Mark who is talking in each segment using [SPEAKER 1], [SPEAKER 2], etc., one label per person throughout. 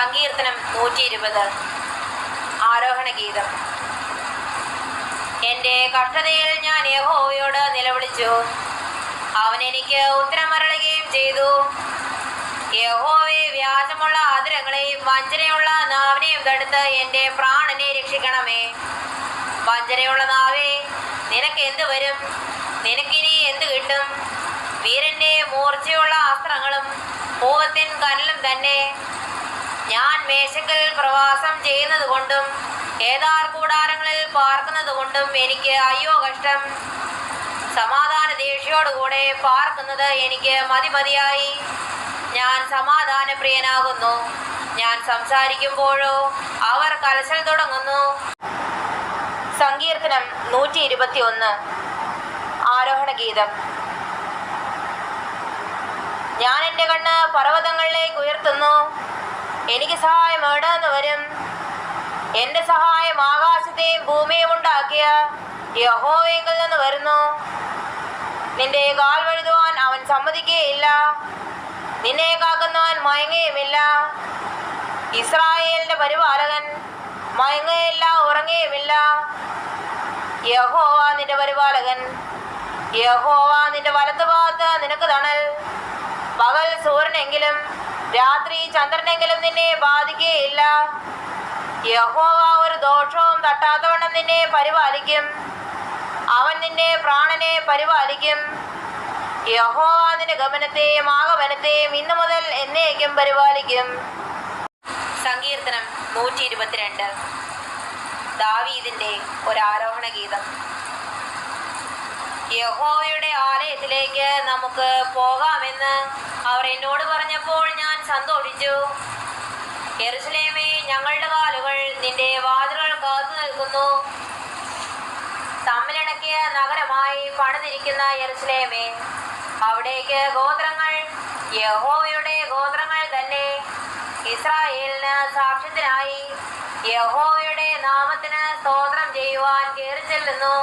[SPEAKER 1] സങ്കീർത്തനം നൂറ്റി ഇരുപത് ആരോഹണ ഗീതം. എന്റെ കഷ്ടതയിൽ ഞാൻ യഹോവയോട് നിലവിളിച്ചു. അവൻ എനിക്ക് ഉത്തരമരളുകയും ചെയ്തു. യഹോവെ വ്യാജമുള്ള ആദരങ്ങളെയും വഞ്ചനയുള്ള നാവിനെയും തടുത്ത് എന്റെ പ്രാണനെ രക്ഷിക്കണമേ. വഞ്ചനയുള്ള നാവേ നിനക്ക് എന്ത് വരും? നിനക്കിനി എന്ത് കിട്ടും? വീരന്റെ മൂർച്ചയുള്ള അസ്ത്രങ്ങളും പൂവത്തിൻ കനലും തന്നെ. ഞാൻ മേശക്കൽ പ്രവാസം ചെയ്യുന്നത് കൊണ്ടും ഏതാർ കൂടാരങ്ങളിൽ പാർക്കുന്നത് കൊണ്ടും എനിക്ക് അയ്യോ കഷ്ടം. സമാധാന ദേഷ്യോടുകൂടെ പാർക്കുന്നത് എനിക്ക് മതിമതിയായി. ഞാൻ സമാധാനപ്രിയനാകുന്നു. ഞാൻ സംസാരിക്കുമ്പോഴോ അവർ കലശൽ തുടങ്ങുന്നു. സങ്കീർത്തനം നൂറ്റി ഇരുപത്തി ഒന്ന് ആരോഹണ ഗീതം ഞാൻ എന്റെ കണ്ണ് പർവതങ്ങളിലേക്ക് ഉയർത്തുന്നു. എനിക്ക് സഹായം എവിടെ നിന്ന് വരും? എന്റെ സഹായം ആകാശത്തെയും ഭൂമിയും ഉണ്ടാക്കിയ യഹോവെങ്കിൽ നിന്ന് വരുന്നു. നിന്റെ കാൽ വഴുതുവാൻ അവൻ സമ്മതിക്കുകയില്ല. നിന്നെ കാക്കുന്നവൻ മയങ്ങുകയുമില്ല. ഇസ്രായേലിന്റെ പരിപാലകൻ മയങ്ങുകയില്ല ഉറങ്ങുകയുമില്ല. യഹോവ നിന്റെ പരിപാലകൻ. യഹോവ നിന്റെ വലത്തുഭാഗത്ത് നിനക്ക് തണൽ. പകൽ സൂര്യനെങ്കിലും രാത്രി ചന്ദ്രനെങ്കിലും നിന്നെ ബാധിക്കുകയില്ല. യഹോവ ഒരു ദോഷവും തട്ടാത്തവണ്ണം നിന്നെ പരിപാലിക്കും. അവൻ നിന്റെ പ്രാണനെ പരിപാലിക്കും. യഹോവ നിന്റെ ഗമനത്തെയും ആഗമനത്തെയും ഇന്നു മുതൽ എന്നേക്കും പരിപാലിക്കും. സങ്കീർത്തനം നൂറ്റി ഇരുപത്തിരണ്ട് ദാവീദിന്റെ ഒരു ആരോഹണ ഗീതം യഹോവയുടെ ആലയത്തിലേക്ക് നമുക്ക് പോകാമെന്ന് അവർ എന്നോട് പറഞ്ഞപ്പോൾ ഞാൻ സന്തോഷിച്ചു. എറുസലേമേ ഞങ്ങളുടെ കാലുകൾ നിന്റെ വാതിലുകൾ കാത്തു നിൽക്കുന്നു. തമ്മിലിണക്കിയ നഗരമായി പണിതിരിക്കുന്ന എറുസലേമേ അവിടേക്ക് ഗോത്രങ്ങൾ യഹോവയുടെ ഗോത്രങ്ങൾ തന്നെ ഇസ്രായേലിന് സാക്ഷ്യത്തിനായി യഹോവയുടെ നാമത്തിന് സ്തോത്രം ചെയ്യുവാൻ കയറി ചെല്ലുന്നു.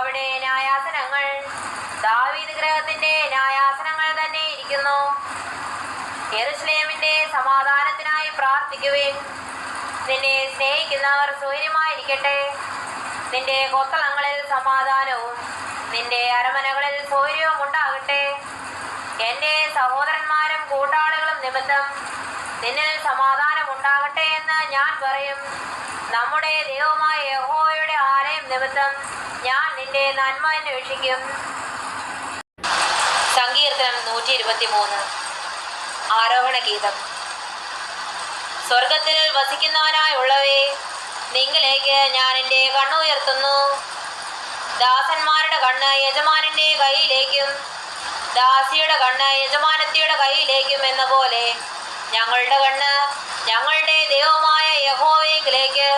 [SPEAKER 1] അവിടെ ന്യായാസനങ്ങൾ. ദാവീദ് ഗ്രഹത്തിന്റെ ന്യായാസനങ്ങൾ തന്നെ ഇരിക്കുന്നു. യെറുസലേമിന്റെ സമാധാനത്തിനായി പ്രാർത്ഥിക്കുവിൻ. നിന്നെ സ്നേഹിക്കുന്നവർ സൗര്യമായിരിക്കട്ടെ. നിന്റെ കൊത്തളങ്ങളിൽ സമാധാനവും നിന്റെ അരമനകളിൽ സൗര്യവും ഉണ്ടാകട്ടെ. എന്റെ സഹോദരന്മാരും കൂട്ടാളികളും നിമിത്തം നിന്നിൽ സമാധാനം ഉണ്ടാകട്ടെ എന്ന് ഞാൻ പറയും. നമ്മുടെ ദൈവമായ യഹോയുടെ ആലയം നിമിത്തം ഞാൻ നിന്റെ നന്മ അന്വേഷിക്കും സങ്കീർത്തനം നൂറ്റി ഇരുപത്തി മൂന്ന് ആരോഹണ ഗീതം. സ്വർഗത്തിൽ വസിക്കുന്നവനായുള്ളവേ നിങ്ങളേക്ക് ഞാൻ എന്റെ കണ്ണുയർത്തുന്നു ദാസന്മാരുടെ കണ്ണ് യജമാനന്റെ കയ്യിലേക്കും ദാസിയുടെ കണ്ണ് യജമാനത്തിയുടെ കയ്യിലേക്കും എന്ന പോലെ ഞങ്ങളുടെ കണ്ണ് ഞങ്ങളുടെ ദൈവമായ യഹോവയെങ്കിലേക്ക്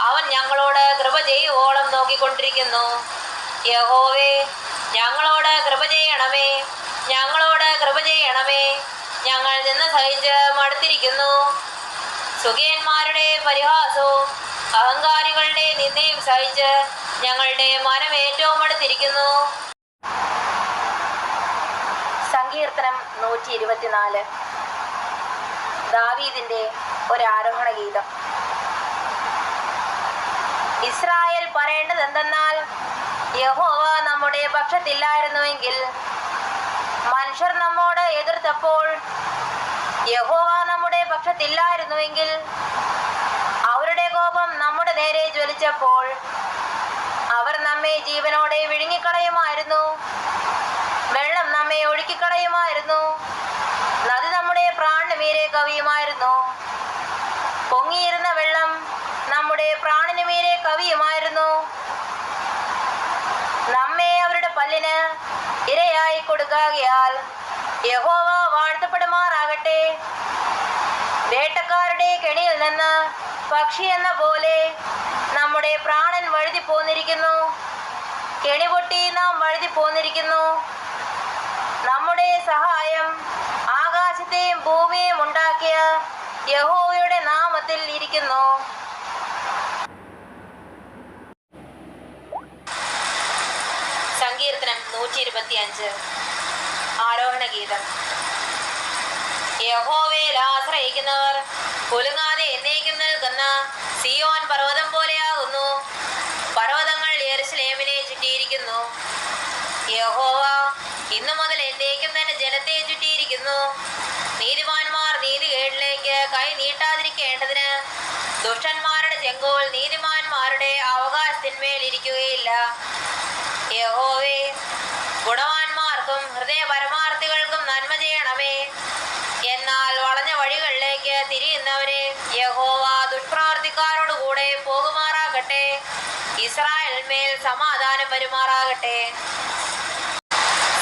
[SPEAKER 1] അവൻ ഞങ്ങളോട് കൃപ ചെയ്യുവോളം നോക്കിക്കൊണ്ടിരിക്കുന്നു. യഹോവേ ഞങ്ങളോട് കൃപ ചെയ്യണമേ. ഞങ്ങളോട് കൃപ ചെയ്യണമേ. ഞങ്ങൾ നിന്ന് സഹിച്ച് മടുത്തിരിക്കുന്നു. സുഖിയന്മാരുടെ പരിഹാസവും അഹങ്കാരികളുടെ നിന്ദയും സഹിച്ച് ഞങ്ങളുടെ മനം ഏറ്റവും അടുത്തിരിക്കുന്നു സങ്കീർത്തനം നൂറ്റി ഇരുപത്തിനാല് ദാവീദിന്റെ ഒരു ആരോഹണ ഗീതം ഇസ്രായേൽ പറയേണ്ടത് എന്തെന്നാൽ യഹോവ നമ്മുടെ പക്ഷത്തില്ലായിരുന്നുവെങ്കിൽ മനുഷ്യർ നമ്മോട് എതിർത്തപ്പോൾ യഹോവ നമ്മുടെ പക്ഷത്തില്ലായിരുന്നുവെങ്കിൽ അവരുടെ കോപം നമ്മുടെ നേരെ ജ്വലിച്ചപ്പോൾ അവർ നമ്മെ ജീവനോടെ വിഴുങ്ങിക്കളയുമായിരുന്നു. വെള്ളം നമ്മെ ഒഴുക്കിക്കളയുമായിരുന്നു. നദി നമ്മുടെ പ്രാണിന് മീരെ കവിയുമായിരുന്നു. പൊങ്ങിയിരുന്ന വെള്ളം നമ്മുടെ പ്രാണിന് മീരെ കവിയുമായിരുന്നു. നമ്മെ അവരുടെ പല്ലിന് ഇരയായി കൊടുക്കാകിയാൽ യഹോവ വാഴ്ത്തപ്പെടുമാറാകട്ടെ. വേട്ടക്കാരുടെ കെണിയിൽ നിന്ന് പക്ഷി എന്ന പോലെ നമ്മുടെ പ്രാണൻ വഴുതി പോന്നിരിക്കുന്നു. കെണി പൊട്ടി നാം വഴുതി പോന്നിരിക്കുന്നു. നമ്മുടെ സഹായം ആകാശത്തെയും ഭൂമിയെയും ഉണ്ടാക്കിയ യഹോവയുടെ നാമത്തിൽ ഇരിക്കുന്നു. അഞ്ച് ആരോഹണ ഗീതം. യഹോവയിൽ ആശ്രയിക്കുന്നവർ കുലുങ്ങാതെ എന്നേക്കും നിൽക്കുന്ന സിയോൻ പർവതം പോലെയാകുന്നു. പർവതങ്ങൾ യെരുസലേമിനെ ചുറ്റിയിരിക്കുന്നു. യഹോവ ഇന്നു മുതൽ എന്നേക്കും തന്നെ ജനത്തെ ചുറ്റിയിരിക്കുന്നു. നീതിമാന്മാർ നീതികേടിലേക്ക് കൈ നീട്ടാതിരിക്കേണ്ടതിന് ദുഷ്ടന്മാരുടെ ചെങ്കോൾ നീതിമാന്മാരുടെ അവകാശത്തിന്മേൽ ഇരിക്കുകയില്ല. യഹോവേ ഗുണവാന്മാർക്കും ഹൃദയ പരമാർത്ഥികൾക്കും നന്മ ചെയ്യണമേ. എന്നാൽ വളഞ്ഞ വഴികളിലേക്ക് തിരിയുന്നവരെ യഹോവ ദുഷ്പ്രവർത്തിക്കാരോട് കൂടെ പോകുമാറാകട്ടെ. ഇസ്രായേൽ മേൽ സമാധാനം വരുമാറാകട്ടെ.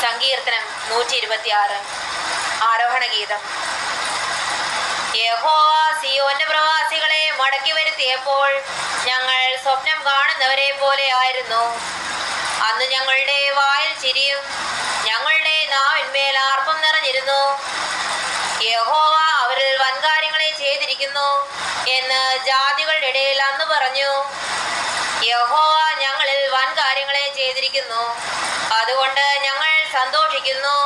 [SPEAKER 1] സങ്കീർത്തനം നൂറ്റി ഇരുപത്തിയാറ് ആരോഹണ ഗീതം. യഹോവ സിയോന്റെ പ്രവാസികളെ മടക്കി വരുത്തിയപ്പോൾ ഞങ്ങൾ സ്വപ്നം കാണുന്നവരെ പോലെ ആയിരുന്നു. അന്ന് ഞങ്ങളുടെ വായിൽ ചിരിയും ഞങ്ങളുടെ നാവിന്മേൽ ആർപ്പം നിറഞ്ഞിരുന്നു. യഹോവ അവരിൽ വൻകാര്യങ്ങളെ ചെയ്തിരിക്കുന്നു എന്ന് ജാതികളുടെ ഇടയിൽ അന്ന് പറഞ്ഞു. യഹോവ ഞങ്ങളിൽ വൻകാര്യങ്ങളെ ചെയ്തിരിക്കുന്നു. അതുകൊണ്ട് ഞങ്ങൾ സന്തോഷിക്കുന്നു.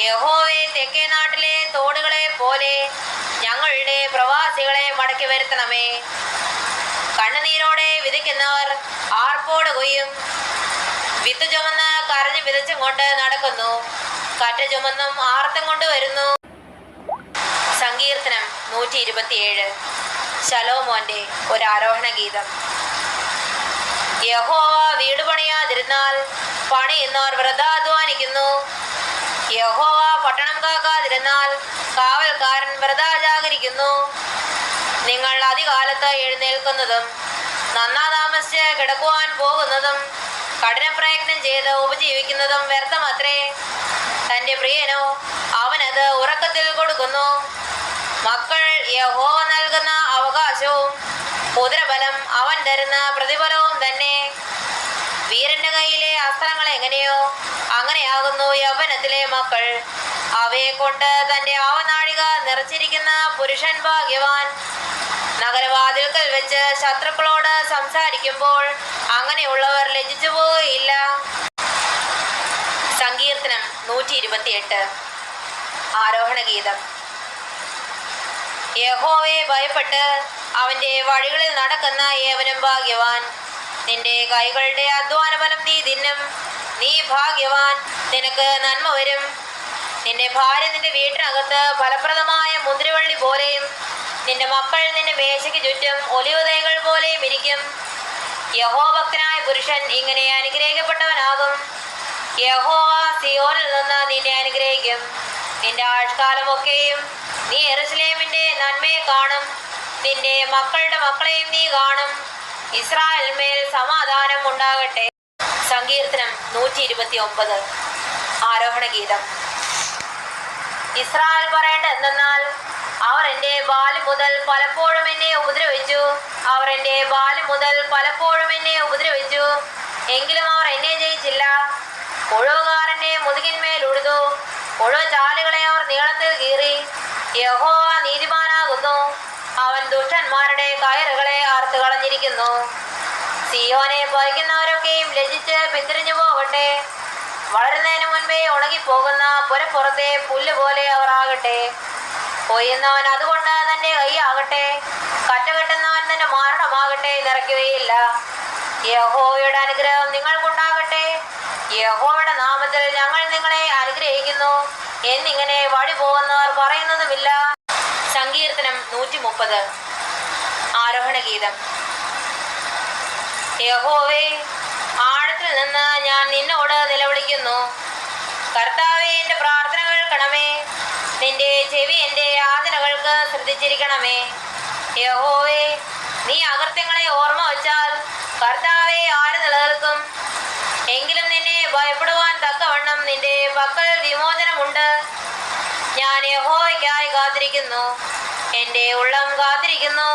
[SPEAKER 1] യഹോവെ തെക്കേ നാട്ടിലെ തോടുകളെ പോലെ ഞങ്ങളുടെ പ്രവാസികളെ മടക്കി വരുത്തണമേ. കണ്ണുനീരോടെ വിതയ്ക്കുന്നവർ ആർപ്പോട് കൊയ്യും. വിത്ത് ചുമന്ന് കരഞ്ഞു വിതച്ചും കൊണ്ട് നടക്കുന്നു. കറ്റ ചുമന്നും ആർത്തം കൊണ്ട് വരുന്നു. സങ്കീർത്തനം നൂറ്റി ഇരുപത്തിയേഴ് ശലോമോന്റെ ഒരു ആരോഹണ ഗീതം യഹോവ വീട് പണിയാതിരുന്നാൽ പണിയുന്നവർ വ്രതാധ്വാനിക്കുന്നു. യഹോവ പട്ടണം കാക്കാതിരുന്നാൽ കാവൽക്കാരൻ വ്രതാജാഗരിക്കുന്നു. നിങ്ങൾ അധികാലത്ത് എഴുന്നേൽക്കുന്നതും നന്നാ താമസിച്ച് കിടക്കുവാൻ പോകുന്നതും കഠിന പ്രയത്നം ചെയ്ത് ഉപജീവിക്കുന്നതും വ്യർത്ഥമത്രേ. തന്റെ പ്രിയനോ അവനത് ഉറക്കത്തിൽ കൊടുക്കുന്നു. മക്കൾ യഹോവ നൽകുന്ന അവകാശവും കുതിരബലം അവൻ തരുന്ന പ്രതിഫലവും തന്നെ. വീരന്റെ കയ്യിലെ അസ്ത്രങ്ങൾ എങ്ങനെയോ അങ്ങനെയാകുന്നു യൗവനത്തിലെ മക്കൾ. അവയെ കൊണ്ട് തന്റെ ആവനാഴിക നിറച്ചിരിക്കുന്ന പുരുഷൻ ഭാഗ്യവാൻ നഗരവാതിൽക്കൽ വെച്ച് ശത്രുക്കളോട് സംസാരിക്കുമ്പോൾ അങ്ങനെയുള്ളവർ ലജിച്ചു പോവുകയില്ല സങ്കീർത്തനം നൂറ്റി ഇരുപത്തിയെട്ട് ആരോഹണ ഗീതം. യഹോവയെ ഭയപ്പെട്ട് അവന്റെ വഴികളിൽ നടക്കുന്ന ഏവനും ഭാഗ്യവാൻ. നിന്റെ കൈകളുടെ അധ്വാന ഫലം നീ തിന്നും. നീ ഭാഗ്യവാൻ. നിനക്ക് നന്മ വരും. നിന്റെ ഭാര്യ നിന്റെ വീട്ടിനകത്ത് ഫലപ്രദമായ മുന്തിരിവള്ളി പോലെയും നിന്റെ മക്കൾ നിന്റെ മേശയ്ക്ക് ചുറ്റും ഒലിവ് തൈകൾ പോലെയും ഇരിക്കും. യഹോഭക്തനായ പുരുഷൻ ഇങ്ങനെ അനുഗ്രഹിക്കപ്പെട്ടവനാകും. യഹോവ സിയോനിൽ നിന്ന് നിന്നെ അനുഗ്രഹിക്കും. നിന്റെ ആഴ്കാലമൊക്കെയും നീ എറുസലേമിന്റെ നന്മയെ കാണും. നിന്റെ മക്കളുടെ മക്കളെയും നീ കാണും. ഇസ്രായേൽമേൽ സമാധാനം ഉണ്ടാകട്ടെ. സങ്കീർത്തനം നൂറ്റി ഇരുപത്തി ഒമ്പത് ആരോഹണ ഗീതം ഇസ്രായേൽ പറയേണ്ട എന്തെന്നാൽ അവർ എന്റെ ബാല്യം മുതൽ പലപ്പോഴും എന്നെ ഉപദ്രവിച്ചു. അവർ എന്റെ ബാല്യം മുതൽ പലപ്പോഴും എന്നെ ഉപദ്രവിച്ചു. എങ്കിലും അവർ എന്നെ ജയിച്ചില്ല. പുഴവുകാരന്റെ മുതുകിന്മേൽ ഉഴുതു. പുഴ ചാലുകളെ അവർ നീളത്തിൽ കീറി. യഹോ നീതിമാനാകുന്നു. അവൻ ദുഷ്ടന്മാരുടെ കയറുകളെ ആർത്തു കളഞ്ഞിരിക്കുന്നു. സിയോനെ പറിക്കുന്നവരൊക്കെയും ലജിച്ച് പിന്തിരിഞ്ഞു പോകട്ടെ. വളരുന്നതിന് മുൻപേ ഉണങ്ങിപ്പോകുന്ന പുരപ്പുറത്തെ പുല്ല് പോലെ അവർ ആകട്ടെ. കൊയ്യുന്നവൻ അതുകൊണ്ട് തന്റെ കൈയാകട്ടെ. കറ്റ കെട്ടുന്നവൻ തന്റെ മാരണമാകട്ടെ നിറയ്ക്കുകയില്ല യഹോയുടെ അനുഗ്രഹം നിങ്ങൾക്കുണ്ടാകട്ടെ. യഹോയുടെ നാമത്തിൽ ഞങ്ങൾ നിങ്ങളെ അനുഗ്രഹിക്കുന്നു. എന്നിങ്ങനെ വഴി പോകുന്നവർ പറയുന്നതുമില്ല. സങ്കീർത്തനം നൂറ്റി മുപ്പത് ആരോഹണ ഗീതം യഹോവേ ആഴത്തിൽ നിന്ന് ഞാൻ നിന്നോട് നിലവിളിക്കുന്നു. കർത്താവെ എന്റെ പ്രാർത്ഥന കേൾക്കണമേ. നിന്റെ ചെവി എന്റെ യാതനകൾക്ക് ശ്രദ്ധിച്ചിരിക്കണമേ. യഹോവേ നീ അകൃത്യങ്ങളെ ഓർമ്മ വച്ചാൽ കർത്താവെ ആര് നിലനിൽക്കും? എങ്കിലും നിന്നെ ഭയപ്പെടുവാൻ തക്കവണ്ണം നിന്റെ പക്കൽ വിമോചനമുണ്ട്. ഞാൻ യഹോവയ്ക്കായി കാത്തിരിക്കുന്നു. എന്റെ ഉള്ളം കാത്തിരിക്കുന്നു.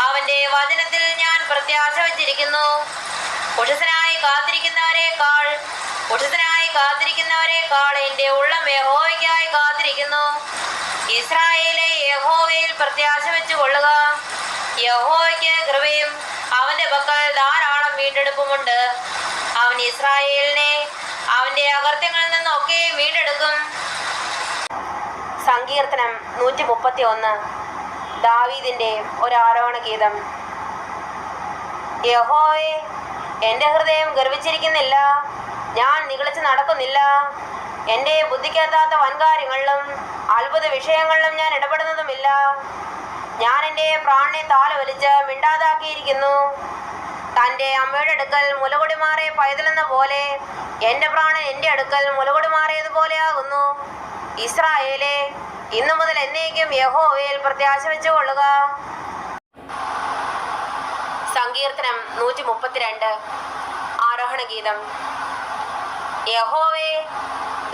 [SPEAKER 1] അവന്റെ വചനത്തിൽ ഞാൻ പ്രത്യാശ വച്ചിരിക്കുന്നു. ഉഷസനായി കാത്തിരിക്കുന്നവരെക്കാൾ ഉഷസനായി കാത്തിരിക്കുന്നവരെക്കാൾ എന്റെ ഉള്ളം യഹോവയ്ക്കായി കാത്തിരിക്കുന്നു. ഇസ്രായേലെ യഹോവയിൽ പ്രത്യാശ വെച്ചു കൊള്ളുക യഹോവയ്ക്ക് കൃപയും അവന്റെ പക്കൽ ധാരാളം വീണ്ടെടുപ്പുമുണ്ട്. അവൻ ഇസ്രായേലിനെ അവന്റെ അകർത്യങ്ങളിൽ നിന്നൊക്കെ വീണ്ടെടുക്കും. സങ്കീർത്തനം നൂറ്റി മുപ്പത്തി ഒന്ന് ദാവീദിന്റെ ഒരാരോഹണ ഗീതം. യഹോയെ എന്റെ ഹൃദയം ഗർവിച്ചിരിക്കുന്നില്ല. ഞാൻ നികളിച്ച് നടക്കുന്നില്ല. എന്റെ ബുദ്ധിക്കെത്താത്ത വൻകാര്യങ്ങളിലും അത്ഭുത വിഷയങ്ങളിലും ഞാൻ ഇടപെടുന്നതുമില്ല. ഞാൻ എന്റെ പ്രാണനെ താല വലിച്ച് മിണ്ടാതാക്കിയിരിക്കുന്നു. തന്റെ അമ്മയുടെ അടുക്കൽ മുലകൊടി മാറിയ പൈതലെന്ന പോലെ എന്റെ പ്രാണൻ എന്റെ അടുക്കൽ മുലകൊടി മാറിയതുപോലെയാകുന്നു ഇസ്രായേലെ ഇന്നു മുതൽ എന്നേക്കും യഹോവയിൽ പ്രത്യാശ വെച്ചുകൊള്ളുക. സങ്കീർത്തനം നൂറ്റി മുപ്പത്തിരണ്ട് ആരോഹണ ഗീതം യഹോവേ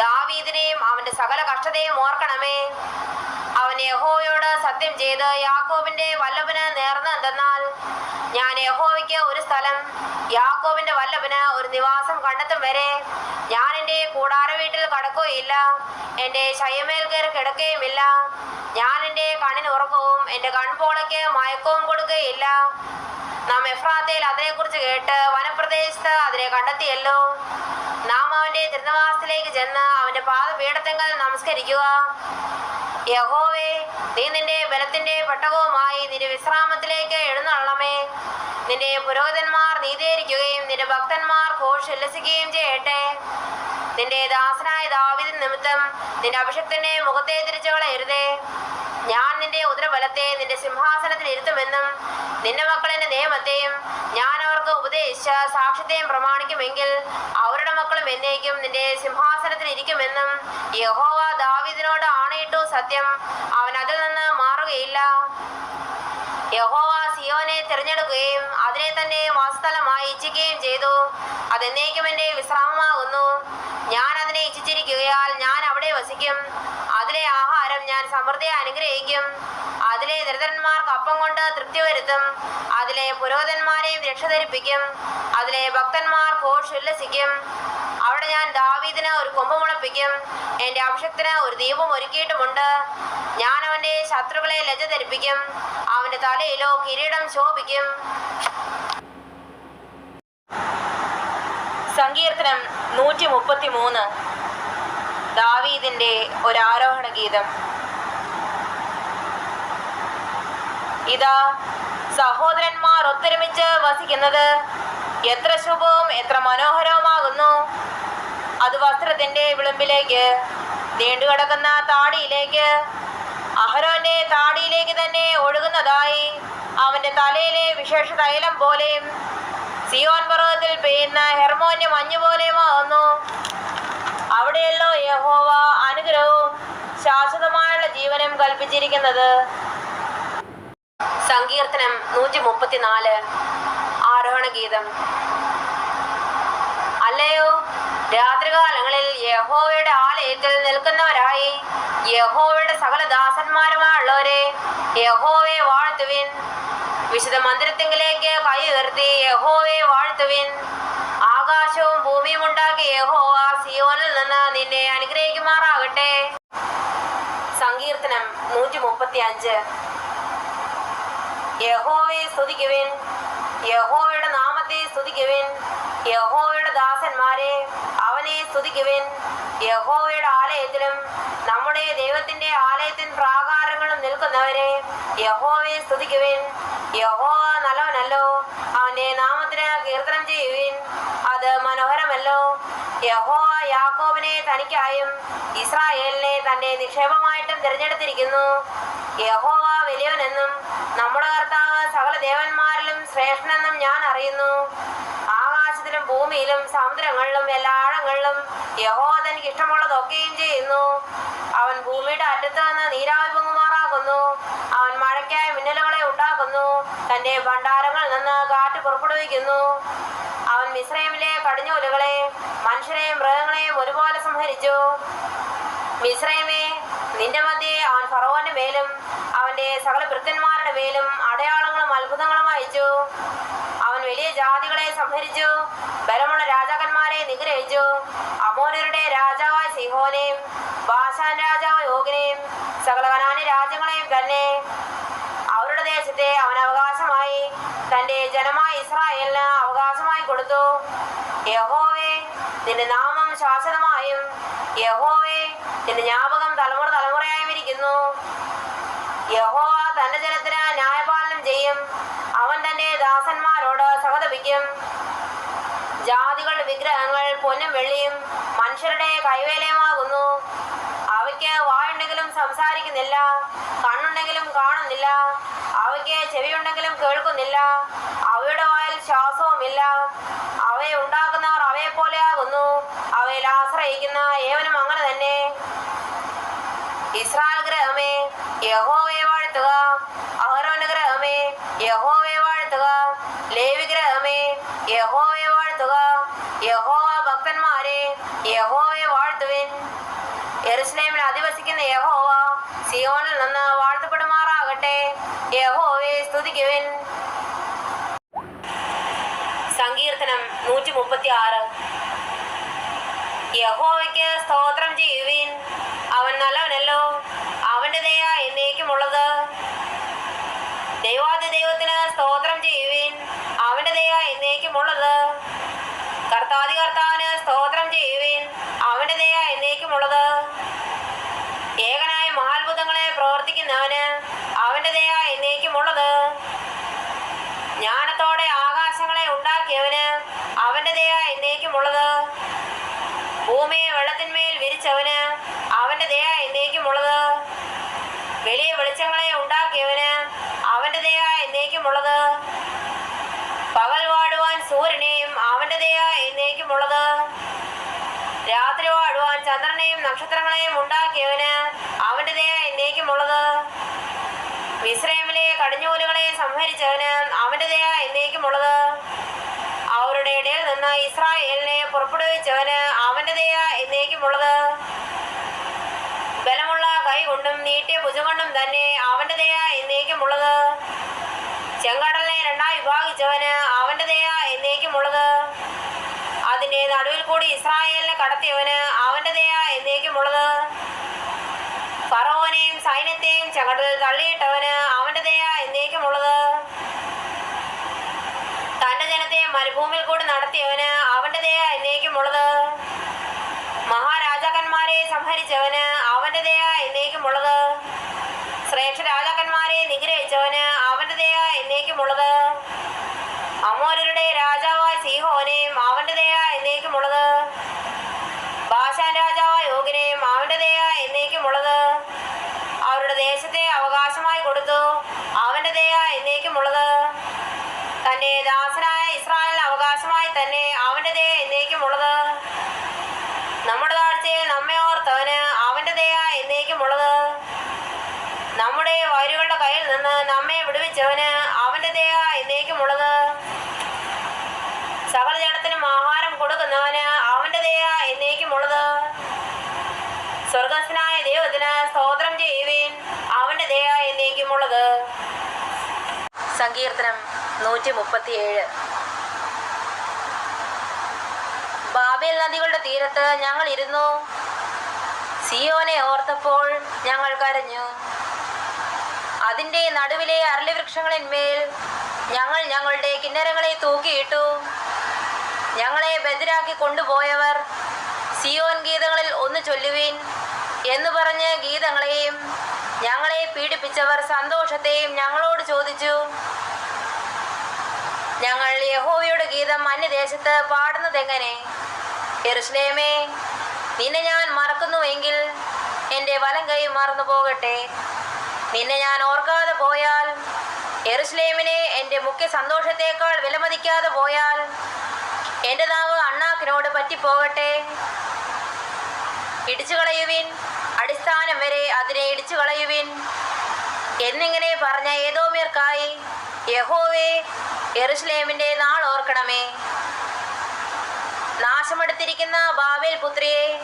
[SPEAKER 1] ദാവീദിനെയും അവന്റെ സകല കഷ്ടതയും ഓർക്കണമേ. അവൻ യഹോവയോട് സത്യം ചെയ്ത് യാക്കോബിന്റെ വല്ലഭന് നേർന്ന് ഞാൻ യഹോവയ്ക്ക് ഒരു സ്ഥലം യാക്കോബിന്റെ വല്ലഭന് ഒരു നിവാസം കണ്ടെത്തും വരെ. ഞാൻ എന്റെ കൂടാര വീട്ടിൽ കടക്കുകയില്ല എന്റെ ശയമേൽ കയറി കിടക്കുകയുമില്ല. ഞാൻ എന്റെ കണ്ണിന് ഉറക്കവും എന്റെ കൺപോളയ്ക്ക് മയക്കവും കൊടുക്കുകയില്ല. നാം എഫ്രാത്തയിൽ അതിനെക്കുറിച്ച് കേട്ട് വനപ്രദേശത്ത് അതിനെ കണ്ടെത്തിയല്ലോ. നാം അവന്റെ തിരുനവാസത്തിലേക്ക് ചെന്ന് അവന്റെ പാദപീഠത്തെങ്കിൽ നമസ്കരിക്കുക. യഹോവേ നീ നിന്റെ ബലത്തിന്റെ പെട്ടകവുമായി നിന്റെ വിശ്രാമത്തിലേക്ക് എഴുന്നള്ളമേ. നിന്റെ പുരോഹിതന്മാർ നീതീകരിക്കുകയും നിന്റെ ഭക്തന്മാർ ഘോഷല്ലസിക്കുകയും ചെയ്യട്ടെ. നിന്റെ ദാസനായ ദാവിദിൻ നിമിത്തം നിന്റെ അഭിഷക്തന്റെ മുഖത്തെ തിരിച്ചു കളയരുതേ. ഞാൻ നിന്റെ ഉദരബലത്തെ നിന്റെ സിംഹാസനത്തിൽ ഇരുത്തുമെന്നും നിന്റെ മക്കളിന്റെ നിയമത്തെയും ഞാൻ അവർക്ക് ഉപദേശിച്ച സാക്ഷ്യത്തെയും പ്രമാണിക്കുമെങ്കിൽ അവരുടെ മക്കളും എന്നേക്കും നിന്റെ സിംഹാസനത്തിൽ ഇരിക്കുമെന്നും യഹോവ ദാവിദിനോട് ആണയിട്ടു സത്യം. അവൻ അതിൽ നിന്ന് മാറുകയില്ല. യഹോവ സിയോനെ തിരഞ്ഞെടുക്കുകയും അതിനെ തന്നെ വാസസ്ഥലമായി ഇച്ഛിക്കുകയും ചെയ്തു. അതെന്നേക്കും എന്റെ വിശ്രാമമാകുന്നു. ഞാൻ അതിനെ ഇച്ഛിച്ചിരിക്കുകയാൽ ഞാൻ അവിടെ വസിക്കും. അതിലെ ആഹാരം ഞാൻ സമൃദ്ധിയെ അനുഗ്രഹിക്കും. അതിലെ ദരിദ്രന്മാർക്ക് അപ്പം കൊണ്ട് തൃപ്തി വരുത്തും. അതിലെ പുരോഹിതന്മാരെയും രക്ഷ ധരിപ്പിക്കും. അതിലെ ഭക്തന്മാർ ഘോഷ് ഉല്ലസിക്കും അവിടെ ഞാൻ ദാവീദിന് ഒരു കൊമ്പ് മുളപ്പിക്കും. എന്റെ അഭിഷക്തിന് ഒരു ദീപം ഒരുക്കിയിട്ടുമുണ്ട്. ഞാൻ അവന്റെ ശത്രുക്കളെ ലജ്ജ ധരിപ്പിക്കും. അവന്റെ തലയിലോ കിരീടം ശോഭിക്കും. സങ്കീർത്തനം നൂറ്റി മുപ്പത്തി മൂന്ന് ദാവീദിന്റെ ഒരാരോഹണ ഗീതം ഇതാ സഹോദരന്മാർ ഒത്തൊരുമിച്ച് വസിക്കുന്നത്. എത്ര ശുഭവും എത്ര മനോഹരവുമാകുന്നു. അത് വസ്ത്രത്തിന്റെ വിളിമ്പിലേക്ക് നീണ്ടുകിടക്കുന്ന താടിയിലേക്ക് അഹരോന്റെ താടിയിലേക്ക് തന്നെ ഒഴുകുന്നതായി അവന്റെ തലയിലെ വിശേഷ തൈലം പോലെയും സിയോൻ പർവതത്തിൽ പെയ്യുന്ന ഹെർമോന്യ മഞ്ഞു പോലെയുമാകുന്നു അവിടെയല്ലോ യഹോവ അനുഗ്രഹവും ശാശ്വതമായുള്ള ജീവനും കൽപ്പിച്ചിരിക്കുന്നത്. സങ്കീർത്തനം നൂറ്റി മുപ്പത്തിനാല് ആരോഹണ ഗീതം അല്ലയോ രാത്രികാലങ്ങളിൽ യഹോവയുടെ ആലയത്തിൽ നിൽക്കുന്നവരായി യഹോവയുടെ സകല ദാസന്മാരുമായുള്ളവരെ യഹോവയെ വാഴ്ത്തുവിൻ. വിശുദ്ധ മന്ദിരത്തിങ്കിലേക്ക് കൈ ഉയർത്തി യഹോവയെ വാഴ്ത്തുവിൻ. ആകാശവും ഭൂമിയും ഉണ്ടാക്കിയ യഹോവ സിയോനിൽ നിന്ന് നിന്നെ അനുഗ്രഹിക്കുമാറാകട്ടെ. സങ്കീർത്തനം നൂറ്റി മുപ്പത്തി അഞ്ച് യഹോവയെ സ്തുതിക്കുവിൻ. യഹോവയുടെ നാമത്തെ സ്തുതിക്കുവിൻ. യഹോവയുടെ ദാസന്മാരെ അവനെ സ്തുതിക്കുവിൻ. യഹോവയുടെ ആലയത്തിലും നമ്മുടെ ദൈവത്തിന്റെ ആലയത്തിൻ പ്രാകാരങ്ങളും നിൽക്കുന്നവരെ യഹോവയെ സ്തുതിക്കുവിൻ. യഹോവ നല്ലവനല്ലോ. അവന്റെ നാമത്തിന് കീർത്തനം ചെയ്യുവിൻ. അത് മനോഹരമല്ലോ. യഹോവ യാക്കോബിനെ തനിക്കായും ഇസ്രായേലിനെ തന്റെ നിക്ഷേപമായിട്ടും തിരഞ്ഞെടുത്തിരിക്കുന്നു. യഹോവ വലിയവനെന്നും നമ്മുടെ കർത്താവ് സകല ദേവന്മാരിലും ശ്രേഷ്ഠനെന്നും ഞാൻ അറിയുന്നു. ആകാശത്തിലും ഭൂമിയിലും സമുദ്രങ്ങളിലും എല്ലാ ആഴങ്ങളിലും യഹോ തനിക്ക് ഇഷ്ടമുള്ളതൊക്കെയും ചെയ്യുന്നു. അവൻ ഭൂമിയുടെ അറ്റത്ത് നിന്ന് നീരാവി പൊങ്ങുമാറാക്കുന്നു അവൻ മഴയ്ക്കായി മിന്നലുകളെ ഉണ്ടാക്കുന്നു. തന്റെ ഭണ്ഡാരങ്ങളിൽ നിന്ന് കാറ്റ് പുറപ്പെടുവിക്കുന്നു. അവൻ മിശ്രൈമിലെ കടിഞ്ഞൂലുകളെ മനുഷ്യരെയും മൃഗങ്ങളെയും ഒരുപോലെ സംഹരിച്ചു. മിശ്രൈമേ നിന്റെ മധ്യേ അവൻ ഫറവോന്റെ മേലും അവന്റെ സകല ഭൃത്യന്മാരുടെ മേലും അടയാളങ്ങളും അത്ഭുതങ്ങളും അയച്ചു. അവൻ വലിയ ജാതികളെ സംഹരിച്ചു. ബലമുള്ള രാജാക്കന്മാരെ നിഗ്രഹിച്ചു. അമോനരുടെ രാജാവായ സിഹോനെയും ബാഷാൻ രാജാവ് യോഗിനെയും സകല കനാനി രാജ്യങ്ങളെയും തന്നെ അവരുടെ ദേശത്തെ അവൻ അവകാശമായി തന്റെ ജനമായ ഇസ്രായേലിന് അവകാശമായി കൊടുത്തു. യഹോവേ നിന്റെ നാമം ശാശ്വതമായും. തലമുറകളായും നിന്റെ ജ്ഞാപകം തലമുറ തലമുറയായി വിരിക്കുന്നു. യഹോവ തന്റെ ജനത്തിന് ന്യായപാലനം ചെയ്യും. അവൻ തന്റെ ദാസന്മാരോട് സഹതപിക്കും. ജാതികളുടെ വിഗ്രഹങ്ങൾ പൊന്നും വെള്ളിയും മനുഷ്യരുടെ കൈവേലയമാകുന്നു. അവയ്ക്ക് വായുണ്ടെങ്കിലും സംസാരിക്കുന്നില്ല കണ്ണുണ്ടെങ്കിലും കാണുന്നില്ല അവയ്ക്ക് ചെവിയുണ്ടെങ്കിലും കേൾക്കുന്നില്ല അവയുടെ വായിൽ ശ്വാസവുമില്ല. അവയെ ഉണ്ടാക്കുന്നവർ അവയെ പോലെയാകുന്നു അവയിൽ ആശ്രയിക്കുന്ന ഏവനും അങ്ങനെ തന്നെ. യഹോവയെ വാഴ്ത്തുക. അഹരോന്റെ ഗ്രഹമേ യഹോവയെ വാഴ്ത്തുക. ലേവി ഗ്രഹമേ യഹോവയെ വാഴ്ത്തുക. യഹോവ ഭക്തന്മാരെ യഹോവയെ വാഴ്ത്തുവിൻ. യെറുസലേമിൽ അധിവസിക്കുന്ന യഹോവ സിയോനിൽ നിന്ന് വാഴ്ത്തപ്പെടുമാറാകട്ടെ. യഹോവയെ സ്തുതിക്കുവിൻ. സങ്കീർത്തനം നൂറ്റി മുപ്പത്തി ആറ് യഹോവയ്ക്ക് സ്തോത്രം ചെയ്യുവിൻ. അവൻ നല്ലവനല്ലോ. അവന്റെ ദയ എന്നേക്കുമുള്ളത് ദൈവാദി ദൈവത്തിന് സ്തോത്രം ചെയ്യുവിൻ അവന്റെ ദയ എന്നേക്കുമുള്ളത് കർത്താദി കർത്താവിന് സ്തോത്രം ചെയ്യുവിൻ അവന്റെ ദയ എന്നേക്കുമുള്ളത് ഏകനായ മഹാത്ഭുതങ്ങളെ പ്രവർത്തിക്കുന്നവന് അവന്റെ ദയ എന്നേക്കുമുള്ളത് ജ്ഞാനത്തോടെ ആകാശങ്ങളെ ഉണ്ടാക്കിയവന് അവന്റെ ദയ എന്നേക്കുമുള്ളത് ഭൂമിയെ വെള്ളത്തിന്മേൽ വിരിച്ചവന് അവന്റെ ദയ എന്നേക്കുമുള്ളത് വലിയ വെളിച്ചങ്ങളെ ഉണ്ടാക്കിയവന് അവന്റെ ദയ എന്നേക്കുമുള്ളത് പകൽ വാടുവാൻ സൂര്യനെയും അവന്റെ ദയ എന്നേക്കുമുള്ളത് രാത്രി വാടുവാൻ ചന്ദ്രനെയും നക്ഷത്രങ്ങളെയും ഉണ്ടാക്കിയവന് അവന്റെ ദയ എന്നേക്കുമുള്ളത്. മിസ്രൈമിലെ കടിഞ്ഞൂലുകളെ സംഹരിച്ചവന് അവന്റെ ദയ എന്നേക്കുമുള്ളത്. അവരുടെ ഇടയിൽ നിന്ന് ഇസ്രായേലിനെ പുറപ്പെടുവിച്ചവന് അവന്റെ ദയ എന്നേക്കുമുള്ളത്. ബലമുള്ള കൈ കൊണ്ടും നീട്ടിയ ഭുജകൊണ്ടും തന്നെ അവന്റെ ദയ എന്നേക്കുമുള്ളത്. ചെങ്കടലിനെ രണ്ടായി വിഭാഗിച്ചവന് അവന്റെ ദയ എന്നേക്കുമുള്ളത്. അതിന്റെ നടുവിൽ കൂടി ഇസ്രായേലിനെ കടത്തിയവന് അവന്റെ ദയ എന്നേക്കുമുള്ളത്? ഫറവോനെയും സൈന്യത്തെയും ചെങ്കടലിൽ തള്ളിയിട്ടവന് അവന്റെ ദയ എന്നേക്കുമുള്ളത്? തന്റെ ജനത്തെ മരുഭൂമിയിൽ കൂടി നടത്തിയവന് അവന്റെ ദയ എന്നേക്കുമുള്ളത്? മഹാരാജാക്കന്മാരെ സംഹരിച്ചവന് അവന്റെ ദയ എന്നേക്കുമുള്ളത്? ശ്രേഷ്ഠ രാജാക്കന്മാരെ നിഗ്രഹിച്ചവന് അവന്റെ ദയ എന്നേക്കുമുള്ളത്? അമോരരുടെ രാജാവായ സീഹോനെയും അവന്റെ ദയ എന്നേക്കുമുള്ളത് ബാഷാൻ രാജാവായ യോഗിനെയും അവന്റെ സ്വർഗസ്ഥനായ ദൈവത്തിന് സ്തോത്രം ചെയ്യുവീൻ. അവന്റെ ദയ എന്നേക്കുമുള്ളത്. സങ്കീർത്തനം നൂറ്റി മുപ്പത്തിയേഴ് ബാബേൽ നദികളുടെ തീരത്ത് ഞങ്ങൾ ഇരുന്നു. സിയോനെ ഓർത്തപ്പോൾ ഞങ്ങൾ കരഞ്ഞു. അതിന്റെ നടുവിലെ അരളി വൃക്ഷങ്ങളിന്മേൽ ഞങ്ങൾ ഞങ്ങളുടെ കിന്നരങ്ങളെ തൂക്കിയിട്ടു. ഞങ്ങളെ ബദിരാക്കി കൊണ്ടുപോയവർ സിയോൻ ഗീതങ്ങളിൽ ഒന്ന് ചൊല്ലുവിൻ. എന്ന് പറഞ്ഞ് ഗീതങ്ങളെയും ഞങ്ങളെ പീഡിപ്പിച്ചവർ സന്തോഷത്തെയും ഞങ്ങളോട് ചോദിച്ചു. ഞങ്ങൾ യഹോവയുടെ ഗീതം അന്യദേശത്ത് പാടുന്നതെങ്ങനെ? എറുസ്ലേമേ നിന്നെ ഞാൻ മറക്കുന്നുവെങ്കിൽ എന്റെ വലം കൈ മറന്നു പോകട്ടെ. നിന്നെ ഞാൻ ഓർക്കാതെ പോയാൽ എറുസ്ലേമിനെ എന്റെ മുഖ്യ സന്തോഷത്തേക്കാൾ വിലമതിക്കാതെ പോയാൽ എന്റെ നാവ് അണ്ണാക്കിനോട് പറ്റിപ്പോകട്ടെ. ഇടിച്ചു കളയുവിൻ അടിസ്ഥാനം വരെ അതിനെ ഇടിച്ചു കളയുവിൻ എന്നിങ്ങനെ പറഞ്ഞ ഏതോമിയർക്കായി യഹോവേ എറുസ്ലേമിന്റെ നാൾ ഓർക്കണമേ. നാശമെടുത്തിരിക്കുന്ന ബാബേൽ പുത്രിയെ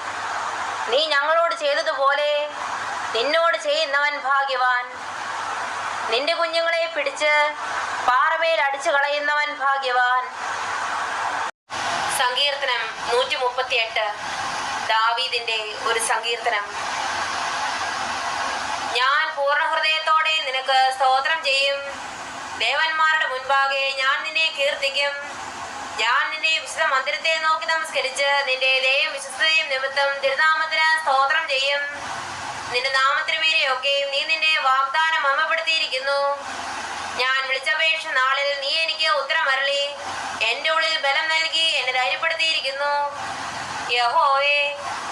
[SPEAKER 1] നീ ഞങ്ങളോട് ചെയ്തതുപോലെ നിന്നോട് ചെയ്യുന്നവൻ ഭാഗ്യവാൻ. നിന്റെ കുഞ്ഞുങ്ങളെ പിടിച്ച് പാറമേൽ അടിച്ചു കളയുന്നവൻ ഭാഗ്യവാൻ. സങ്കീർത്തനം നൂറ്റി മുപ്പത്തിയെട്ട് ദാവീദിന്റെ ഒരു സങ്കീർത്തനം. ഞാൻ പൂർണ ഹൃദയത്തോടെ നിനക്ക് സ്തോത്രം ചെയ്യും. ദേവന്മാരുടെ മുൻപാകെ ഞാൻ നിന്നെ കീർത്തിക്കും. ഞാൻ നിന്റെ വിശുദ്ധ മന്ദിരത്തെ നോക്കി നമസ്കരിച്ച് നിന്റെ ദയം വിശുദ്ധതയും നിമിത്തം തിരുനാമത്തിന് സ്തോത്രം ചെയ്യും. നിന്റെ നാമത്തിന് മീരെയൊക്കെയും നീ നിന്റെ വാഗ്ദാനം അമപ്പെടുത്തിയിരിക്കുന്നു ഞാൻ വിളിച്ചപേക്ഷ നാളിൽ നീ എനിക്ക് ഉത്തരം യഹോവേ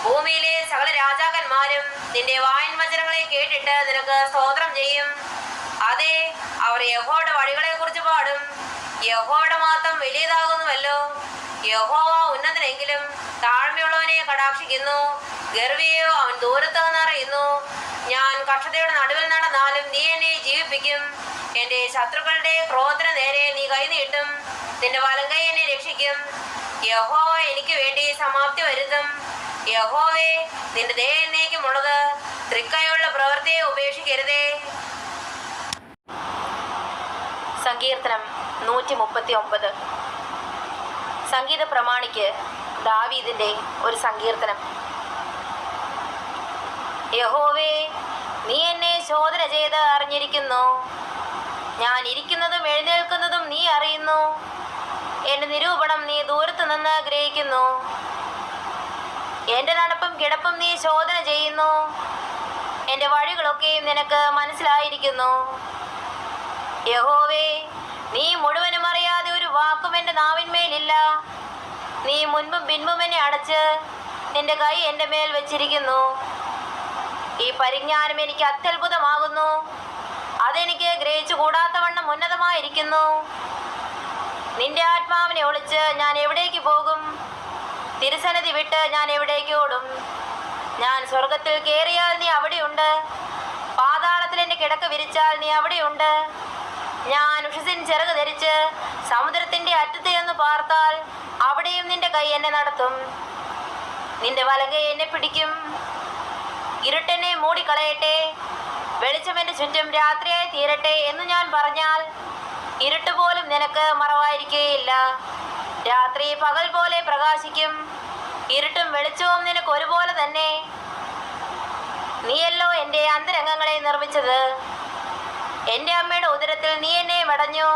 [SPEAKER 1] ഭൂമിയിലെ സകല രാജാക്കന്മാരും നിന്റെ വായൻ വചനങ്ങളെ കേട്ടിട്ട് നിനക്ക് സ്തോത്രം ചെയ്യും. അതെ അവർ യഹോയുടെ വഴികളെ കുറിച്ച് പാടും. യഹോയുടെ മാത്രം വലിയതാകുന്നുവല്ലോ. യഹോവ ഉന്നതനെങ്കിലും താഴ്മയുള്ളവനെ കടാക്ഷിക്കുന്നു. ഗർവിയോ അവൻ ദൂരത്ത് നിന്നറിയുന്നു ഞാൻ കക്ഷതയുടെ നടുവിൽ നടന്നാലും നീ എന്നെ ജീവിപ്പിക്കും. എന്റെ ശത്രുക്കളുടെ ക്രോധത്തിന് നേരെ നീ കൈനീട്ടും. നിന്റെ വലങ്കൈ എന്നെ രക്ഷിക്കും. യഹോവ എനിക്ക് വേണ്ടി സമാപ്തി വരുത്തും. യഹോവേ നിന്റെ ദയ എന്നേക്കുമുള്ളത് തൃക്കൈയുള്ള പ്രവൃത്തിയെ ഉപേക്ഷിക്കരുതേ. സങ്കീർത്തനം നൂറ്റി മുപ്പത്തി ഒമ്പത് സംഗീത പ്രമാണിക്ക് ദാവീദിന്റെ ഒരു സങ്കീർത്തനം. യഹോവേ നീ എന്നെ ശോധന ചെയ്ത് അറിഞ്ഞിരിക്കുന്നു. ഞാൻ ഇരിക്കുന്നതും എഴുന്നേൽക്കുന്നതും നീ അറിയുന്നു. എന്റെ നിരൂപണം നീ ദൂരത്തു നിന്ന് ആഗ്രഹിക്കുന്നു. എന്റെ നടപ്പും കിടപ്പും നീ ശോധന ചെയ്യുന്നു. എന്റെ വഴികളൊക്കെയും നിനക്ക് മനസ്സിലായിരിക്കുന്നു. യഹോവേ നീ മുഴുവനും അറിയാതെ ഒരു വാക്കും എന്റെ നാവിന്മേലില്ല. നീ മുൻപും പിൻപും എന്നെ അടച്ച് നിന്റെ കൈ എന്റെ മേൽ വെച്ചിരിക്കുന്നു. ഈ പരിജ്ഞാനം എനിക്ക് അത്യത്ഭുതമാകുന്നു. അതെനിക്ക് ഗ്രഹിച്ചു കൂടാത്തവണ്ണം ഉന്നതമായിരിക്കുന്നു. നിന്റെ ആത്മാവിനെ ഒളിച്ച് ഞാൻ എവിടേക്ക് പോകും? തിരുസന്നിധി വിട്ട് ഞാൻ എവിടേക്ക് ഓടും? ഞാൻ സ്വർഗത്തിൽ കയറിയാൽ നീ അവിടെയുണ്ട്. പാതാളത്തിൽ എന്റെ കിടക്ക വിരിച്ചാൽ നീ അവിടെയുണ്ട്. ഞാൻ ഉഷസിൻ ചിറക് ധരിച്ച് സമുദ്രത്തിന്റെ അറ്റത്ത് എന്ന് പാർത്താൽ അവിടെയും നിന്റെ കൈ എന്നെ നടത്തും. നിന്റെ വലങ്കൈ എന്നെ പിടിക്കും. ഇരുട്ടെന്നെ മൂടിക്കളയട്ടെ. വെളിച്ചം എന്റെ ചുറ്റും രാത്രിയായി തീരട്ടെ എന്ന് ഞാൻ പറഞ്ഞാൽ ഇരുട്ട് പോലും നിനക്ക് മറവായിരിക്കുകയില്ല രാത്രി പകൽ പോലെ പ്രകാശിക്കും. ഇരുട്ടും വെളിച്ചവും നിനക്ക് ഒരുപോലെ തന്നെ. നീയല്ലോ എന്റെ അന്തരംഗങ്ങളെ നിർമ്മിച്ചത്. എന്റെ അമ്മയുടെ ഉദരത്തിൽ നീ എന്നെ മടഞ്ഞു.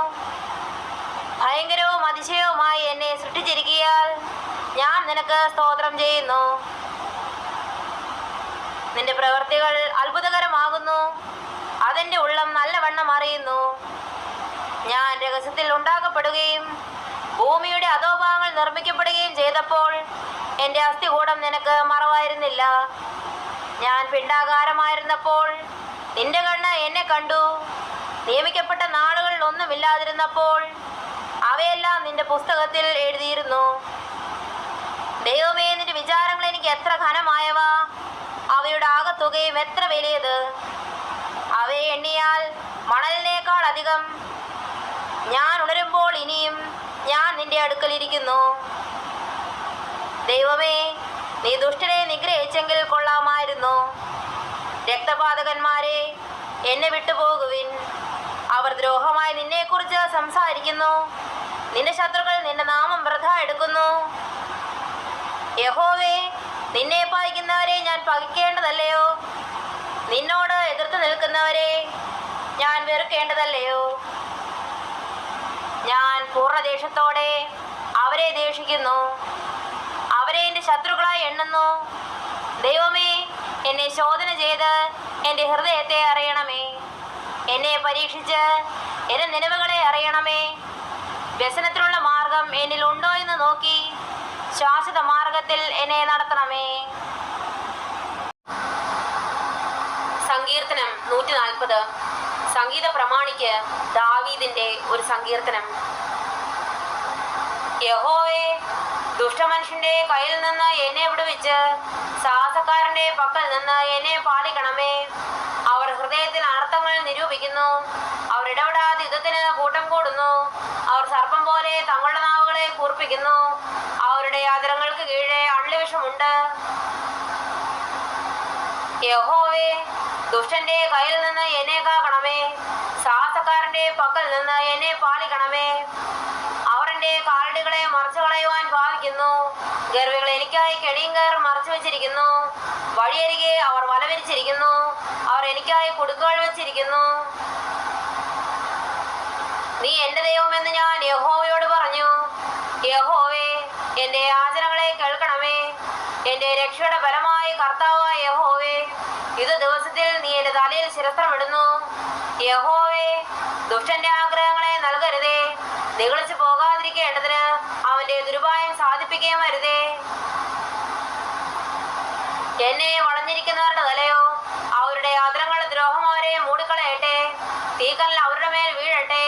[SPEAKER 1] ഭയങ്കരവും അതിശയവുമായി എന്നെ സൃഷ്ടിച്ചിരിക്കിയാൽ ഞാൻ നിനക്ക് സ്തോത്രം ചെയ്യുന്നു. നിന്റെ പ്രവൃത്തികൾ അത്ഭുതകരമാകുന്നു. അതെന്റെ ഉള്ളം നല്ലവണ്ണം അറിയുന്നു. ഞാൻ രഹസ്യത്തിൽ ഉണ്ടാക്കപ്പെടുകയും ഭൂമിയുടെ അധോഭാഗങ്ങൾ നിർമ്മിക്കപ്പെടുകയും ചെയ്തപ്പോൾ എന്റെ അസ്ഥികൂടം നിനക്ക് മറവായിരുന്നില്ല. ഞാൻ പിണ്ടാകാരമായിരുന്നപ്പോൾ നിന്റെ കണ്ണ് എന്നെ കണ്ടു. നിയമിക്കപ്പെട്ട നാളുകളിൽ ഒന്നുമില്ലാതിരുന്നപ്പോൾ അവയെല്ലാം നിന്റെ പുസ്തകത്തിൽ എഴുതിയിരുന്നു. ദൈവമേ നിന്റെ വിചാരങ്ങൾ എനിക്ക് എത്ര ഘനമായവ? അവയുടെ ആകത്തുകയും എത്ര വലിയത്? അവയെ എണ്ണിയാൽ മണലിനേക്കാൾ അധികം ഞാൻ ഉണരുമ്പോൾ ഇനിയും ഞാൻ നിന്റെ അടുക്കലിരിക്കുന്നു ദൈവമേ നീ ദുഷ്ടനെ നിഗ്രഹിച്ചെങ്കിൽ കൊള്ളാമായിരുന്നു. രക്തപാതകന്മാരെ എന്നെ വിട്ടുപോകുവിൻ. അവർ ദ്രോഹമായി നിന്നെക്കുറിച്ച് സംസാരിക്കുന്നു. നിന്റെ ശത്രുക്കൾ നിന്റെ നാമം വൃഥ എടുക്കുന്നു. യഹോവേ നിന്നെ പായിക്കുന്നവരെ ഞാൻ പകിക്കേണ്ടതല്ലയോ? നിന്നോട് എതിർത്ത് നിൽക്കുന്നവരെ ഞാൻ വെറുക്കേണ്ടതല്ലയോ? ഞാൻ പൂർണദേശത്തോടെ അവരെ ദേഷിക്കുന്നു. അവരെ എന്റെ ശത്രുക്കളായി എണ്ണുന്നു. ദൈവമേ എന്നെ ശോധന ചെയ്ത് എന്റെ ഹൃദയത്തെ അറിയണമേ. എന്നെ പരീക്ഷിച്ച് എന്റെ നിലവുകളെ അറിയണമേ. വ്യസനത്തിനുള്ള മാർഗം എന്നിൽ ഉണ്ടോ എന്ന് നോക്കി ശാശ്വത മാർഗത്തിൽ എന്നെ നടത്തണമേ. സങ്കീർത്തനം നൂറ്റി നാൽപ്പത് സംഗീത പ്രമാണിക്ക് ദാവീദിന്റെ ഒരു സങ്കീർത്തനം. യഹോവേ ദുഷ്ടമനുഷ്യന്റെ കയ്യിൽ നിന്ന് എന്നെ വിടുവിച്ച് സാഹസക്കാരന്റെ പക്കൽ നിന്ന് എന്നെ പാലിക്കണമേ. അവർ ഹൃദയത്തിൽ അനർത്ഥങ്ങൾ നിരൂപിക്കുന്നു അവർ ഇടപെടാതെ യുദ്ധത്തിന് കൂട്ടം കൂടുന്നു അവർ സർപ്പം പോലെ തങ്ങളുടെ നാവുകളെ കൂർപ്പിക്കുന്നു അവരുടെ ആദരങ്ങൾക്ക് കീഴേ അള്ളിവിഷമുണ്ട് യഹോവേ ദുഷ്ടന്റെ കയ്യിൽ നിന്ന് എന്നെ കാക്കണമേ സാഹസക്കാരന്റെ പക്കൽ നിന്ന് എന്നെ പാലിക്കണമേ. അവർ എന്റെ കാലടികളെ മറച്ചു കളയുവാൻ ഭാവിക്കുന്നു. ഗർവികൾ എനിക്കായി കെണിയും കയറും മറച്ചു വെച്ചിരിക്കുന്നു. വഴിയരികെ അവർ വലവരിച്ചിരിക്കുന്നു. അവർ എനിക്കായി കൊടുക്കുകൾ വെച്ചിരിക്കുന്നു. നീ എന്റെ ദൈവമെന്ന് ഞാൻ യഹോവയോട് പറഞ്ഞു. യഹോവേ എന്റെ യാചനകളെ കേൾക്കണമേ. എന്റെ രക്ഷയുടെ ബലമായി കർത്താവായ യഹോവേ ഇത് ദിവസത്തിൽ നീ എന്റെ തലയിൽ ശിരസ്ത്രമിടുന്നു. യഹോവേ ദുഷ്ടന്റെ ആഗ്രഹങ്ങളെ നൽകരുതേ. നികളിച്ചു പോകാതിരിക്കേണ്ടതിന് അവന്റെ ദുരുപായം സാധിപ്പിക്കുകയും അരുതേ എന്നെ വളഞ്ഞിരിക്കുന്നവരുടെ തലയോ അവരുടെ യാത്രങ്ങളുടെ ദ്രോഹം അവരെ മൂടിക്കളയട്ടെ. തീക്കല്ലിൽ അവരുടെ മേൽ വീഴട്ടെ.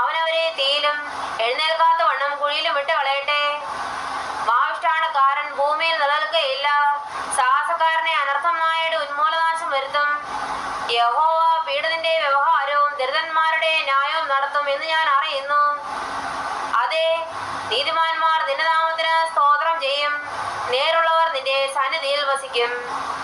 [SPEAKER 1] അവനവരെ തീയിലും എഴുന്നേൽക്കാത്ത വണ്ണം കുഴിയിലും വിട്ട് കളയട്ടെ യഹോവ പീഡത്തിന്റെ വ്യവഹാരവും ദരിദ്രന്മാരുടെ ന്യായവും നടത്തും എന്ന് ഞാൻ അറിയുന്നു. അതെ നീതിമാന്മാർ നിന്റെ നാമത്തിന് സ്തോത്രം ചെയ്യും. നേരുള്ളവർ നിന്റെ സന്നിധിയിൽ വസിക്കും.